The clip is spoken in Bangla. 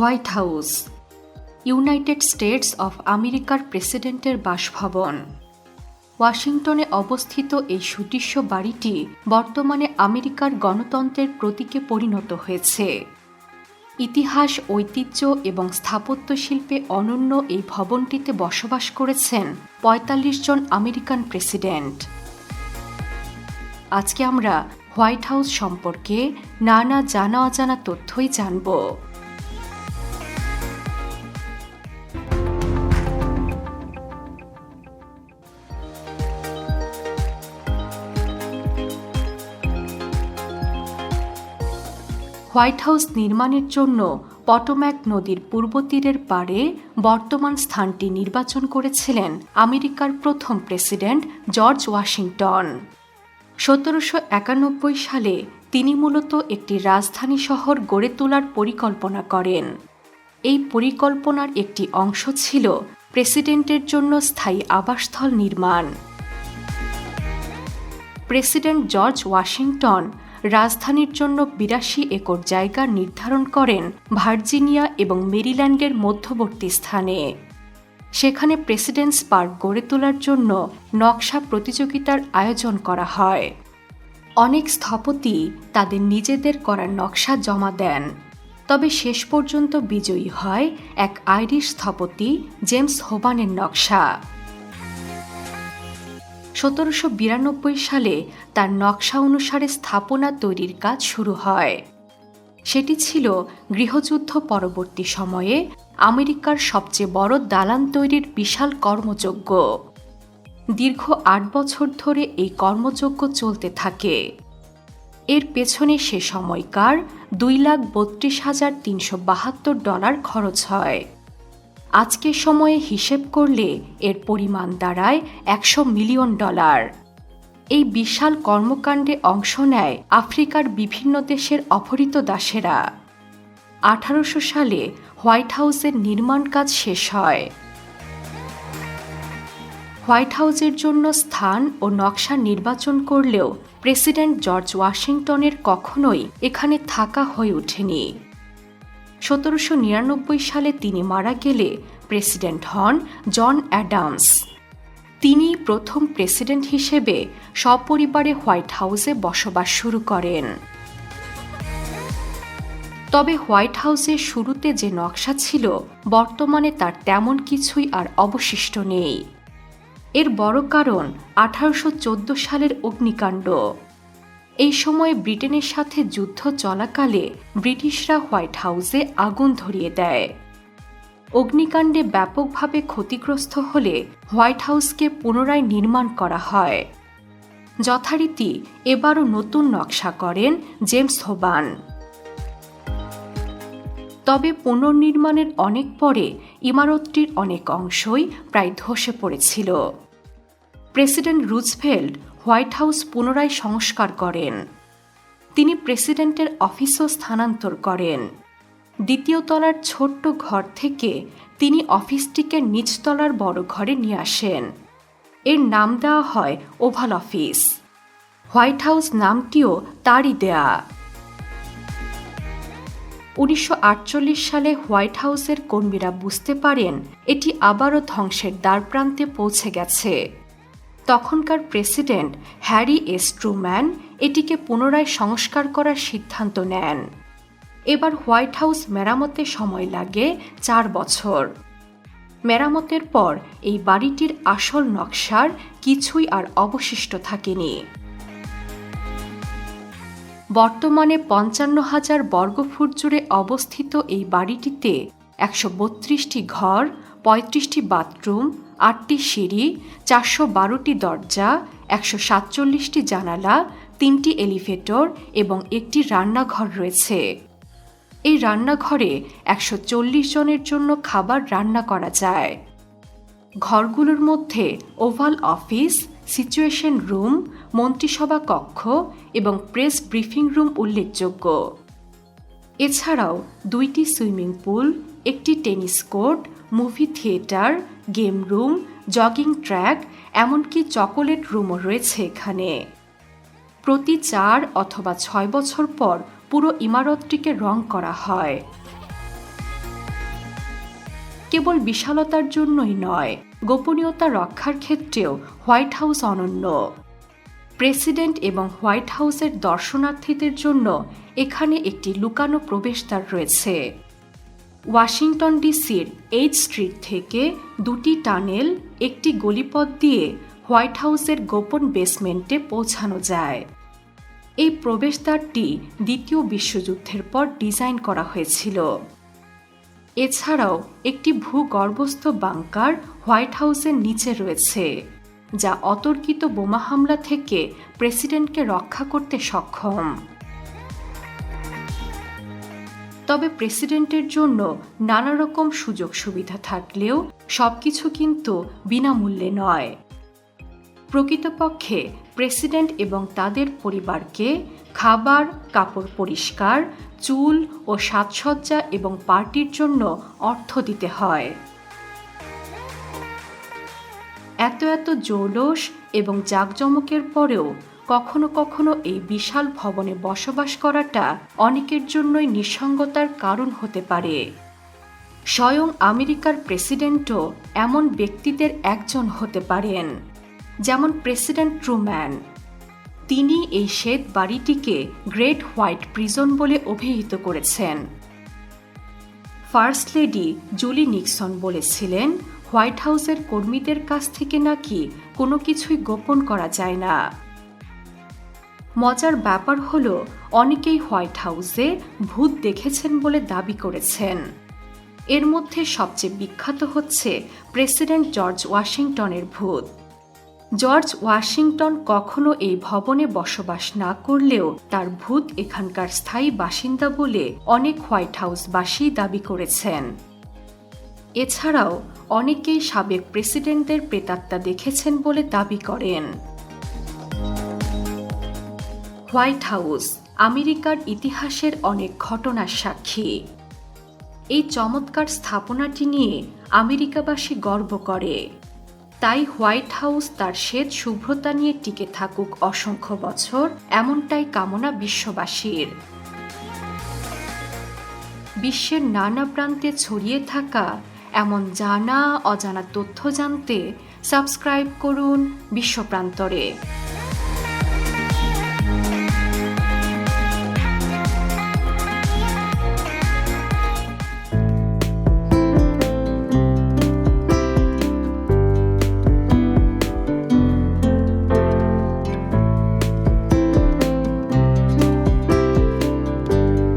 White House, United States of আমেরিকার প্রেসিডেন্টের বাসভবন। ওয়াশিংটনে অবস্থিত এই সুদৃশ্য বাড়িটি বর্তমানে আমেরিকার গণতন্ত্রের প্রতীকে পরিণত হয়েছে। ইতিহাস, ঐতিহ্য এবং স্থাপত্য শিল্পে অনন্য এই ভবনটিতে বসবাস করেছেন ৪৫ জন আমেরিকান প্রেসিডেন্ট। আজকে আমরা হোয়াইট হাউস সম্পর্কে নানা জানা অজানা তথ্যই জানব। হোয়াইট হাউস নির্মাণের জন্য পটোম্যাক নদীর পূর্ব তীরের পাড়ে বর্তমান স্থানটি নির্বাচন করেছিলেন আমেরিকার প্রথম প্রেসিডেন্ট জর্জ ওয়াশিংটন। সতেরোশো একানব্বই সালে তিনি মূলত একটি রাজধানী শহর গড়ে তোলার পরিকল্পনা করেন। এই পরিকল্পনার একটি অংশ ছিল প্রেসিডেন্টের জন্য স্থায়ী আবাসস্থল নির্মাণ। প্রেসিডেন্ট জর্জ ওয়াশিংটন রাজধানীর জন্য বিরাশি একর জায়গা নির্ধারণ করেন ভার্জিনিয়া এবং মেরিল্যান্ডের মধ্যবর্তী স্থানে। সেখানে প্রেসিডেন্টস পার্ক গড়ে তোলার জন্য নকশা প্রতিযোগিতার আয়োজন করা হয়। অনেক স্থপতি তাদের নিজেদের করা নকশা জমা দেন। তবে শেষ পর্যন্ত বিজয়ী হয় এক আইরিশ স্থপতি জেমস হোবানের নকশা। সতেরোশো বিরানব্বই সালে তার নকশা অনুসারে স্থাপনা তৈরির কাজ শুরু হয়। সেটি ছিল গৃহযুদ্ধ পরবর্তী সময়ে আমেরিকার সবচেয়ে বড় দালান তৈরির বিশাল কর্মযজ্ঞ। দীর্ঘ আট বছর ধরে এই কর্মযজ্ঞ চলতে থাকে। এর পেছনে সে সময়কার দুই লাখ বত্রিশ হাজার তিনশো বাহাত্তর ডলার খরচ হয়। আজকের সময়ে হিসেব করলে এর পরিমাণ দাঁড়ায় একশো মিলিয়ন ডলার। এই বিশাল কর্মকাণ্ডে অংশ নেয় আফ্রিকার বিভিন্ন দেশের অপহৃত দাসেরা। আঠারোশো সালে হোয়াইট হাউসের নির্মাণ কাজ শেষ হয়। হোয়াইট হাউসের জন্য স্থান ও নকশা নির্বাচন করলেও প্রেসিডেন্ট জর্জ ওয়াশিংটনের কখনোই এখানে থাকা হয়ে ওঠেনি। সতেরোশো নিরানব্বই সালে তিনি মারা গেলে প্রেসিডেন্ট হন জন অ্যাডামস। তিনি প্রথম প্রেসিডেন্ট হিসেবে সপরিবারে হোয়াইট হাউসে বসবাস শুরু করেন। তবে হোয়াইট হাউসের শুরুতে যে নকশা ছিল, বর্তমানে তার তেমন কিছুই আর অবশিষ্ট নেই। এর বড় কারণ আঠারোশো চোদ্দ সালের অগ্নিকাণ্ড। এই সময়ে ব্রিটেনের সাথে যুদ্ধ চলাকালে ব্রিটিশরা হোয়াইট হাউসে আগুন ধরিয়ে দেয়। অগ্নিকাণ্ডে ব্যাপকভাবে ক্ষতিগ্রস্ত হলে হোয়াইট হাউসকে পুনরায় নির্মাণ করা হয়। যথারীতি এবারও নতুন নকশা করেন জেমস হোবান তবে পুনর্নির্মাণের অনেক পরে ইমারতটির অনেক অংশই প্রায় ধসে পড়েছিল। প্রেসিডেন্ট রুজভেল্ট হোয়াইট হাউস পুনরায় সংস্কার করেন। তিনি প্রেসিডেন্টের অফিসও স্থানান্তর করেন। দ্বিতীয় তলার ছোট্ট ঘর থেকে তিনি অফিসটিকে নিচতলার বড় ঘরে নিয়ে আসেন। এর নাম দেওয়া হয় ওভাল অফিস। হোয়াইট হাউস নামটিও তারই দেয়া। উনিশশো আটচল্লিশ সালে হোয়াইট হাউসের কর্মীরা বুঝতে পারেন, এটি আবারও ধ্বংসের দ্বারপ্রান্তে পৌঁছে গেছে। তখনকার প্রেসিডেন্ট হ্যারি এস ট্রুম্যান এটিকে পুনরায় সংস্কার করার সিদ্ধান্ত নেন। এবার হোয়াইট হাউস মেরামতে সময় লাগে চার বছর। মেরামতের পর এই বাড়িটির আসল নকশার কিছুই আর অবশিষ্ট থাকেনি। বর্তমানে পঞ্চান্ন হাজার বর্গফুট জুড়ে অবস্থিত এই বাড়িটিতে একশো বত্রিশটি ঘর পঁয়ত্রিশটি বাথরুম, আটটি সিঁড়ি, চারশো বারোটি দরজা, একশো সাতচল্লিশটি জানালা, তিনটি এলিভেটর এবং একটি রান্নাঘর রয়েছে। এই রান্নাঘরে একশো চল্লিশ জনের জন্য খাবার রান্না করা যায়। ঘরগুলোর মধ্যে ওভাল অফিস, সিচুয়েশন রুম, মন্ত্রিসভা কক্ষ এবং প্রেস ব্রিফিং রুম উল্লেখযোগ্য। এছাড়াও দুইটি সুইমিং পুল, একটি tennis court movie theatre game room jogging track এমনকি চকোলেট রুমও রয়েছে এখানে। প্রতি চার অথবা ছয় বছর পর পুরো ইমারতটিকে রং করা হয়। কেবল বিশালতার জন্যই নয়, গোপনীয়তা রক্ষার ক্ষেত্রেও হোয়াইট হাউস অনন্য। প্রেসিডেন্ট এবং হোয়াইট হাউসের দর্শনার্থীদের জন্য এখানে একটি লুকানো প্রবেশদ্বার রয়েছে। ওয়াশিংটন ডিসির এইচ স্ট্রিট থেকে দুটি টানেল, একটি গলিপথ দিয়ে হোয়াইট হাউসের গোপন বেসমেন্টে পৌঁছানো যায়। এই প্রবেশদ্বারটি দ্বিতীয় বিশ্বযুদ্ধের পর ডিজাইন করা হয়েছিল। এছাড়াও একটি ভূগর্ভস্থ বাংকার হোয়াইট হাউসের নিচে রয়েছে, যা অতর্কিত বোমা হামলা থেকে প্রেসিডেন্টকে রক্ষা করতে সক্ষম। তবে প্রেসিডেন্টের জন্য নানা রকম সুযোগ সুবিধা থাকলেও সব কিছু কিন্তু বিনামূল্যে নয়। প্রকৃতপক্ষে প্রেসিডেন্ট এবং তাদের পরিবারকে খাবার, কাপড় পরিষ্কার, চুল ও সাজসজ্জা এবং পার্টির জন্য অর্থ দিতে হয়। এত এত জৌলস এবং জাঁকজমকের পরেও কখনো কখনো এই বিশাল ভবনে বসবাস করাটা অনেকের জন্যই নিঃসঙ্গতার কারণ হতে পারে। স্বয়ং আমেরিকার প্রেসিডেন্টও এমন ব্যক্তিদের একজন হতে পারেন, যেমন প্রেসিডেন্ট ট্রুম্যান। তিনি এই শ্বেত বাড়িটিকে গ্রেট হোয়াইট প্রিজন বলে অভিহিত করেছেন। ফার্স্ট লেডি জুলি নিক্সন বলেছিলেন, হোয়াইট হাউসের কর্মীদের কাছ থেকে নাকি কোনো কিছুই গোপন করা যায় না। মজার ব্যাপার হলো, অনেকেই হোয়াইট হাউসে ভূত দেখেছেন বলে দাবি করেছেন। এর মধ্যে সবচেয়ে বিখ্যাত হচ্ছে প্রেসিডেন্ট জর্জ ওয়াশিংটনের ভূত। জর্জ ওয়াশিংটন কখনো এই ভবনে বসবাস না করলেও তার ভূত এখানকার স্থায়ী বাসিন্দা বলে অনেক হোয়াইট হাউসবাসী দাবি করেছেন। এছাড়াও অনেকেই সাবেক প্রেসিডেন্টদের প্রেতাত্মা দেখেছেন বলে দাবি করেন। হোয়াইট হাউস, আমেরিকার ইতিহাসের অনেক ঘটনার সাক্ষী। এই চমৎকার স্থাপনাটি নিয়ে আমেরিকাবাসী গর্ব করে। তাই হোয়াইট হাউস তার শ্বেত শুভ্রতা নিয়ে টিকে থাকুক অসংখ্য বছর, এমনটাই কামনা বিশ্ববাসীর। বিশ্বের নানা প্রান্তে ছড়িয়ে থাকা এমন জানা, অজানা তথ্য জানতে সাবস্ক্রাইব করুন বিশ্বপ্রান্তরে।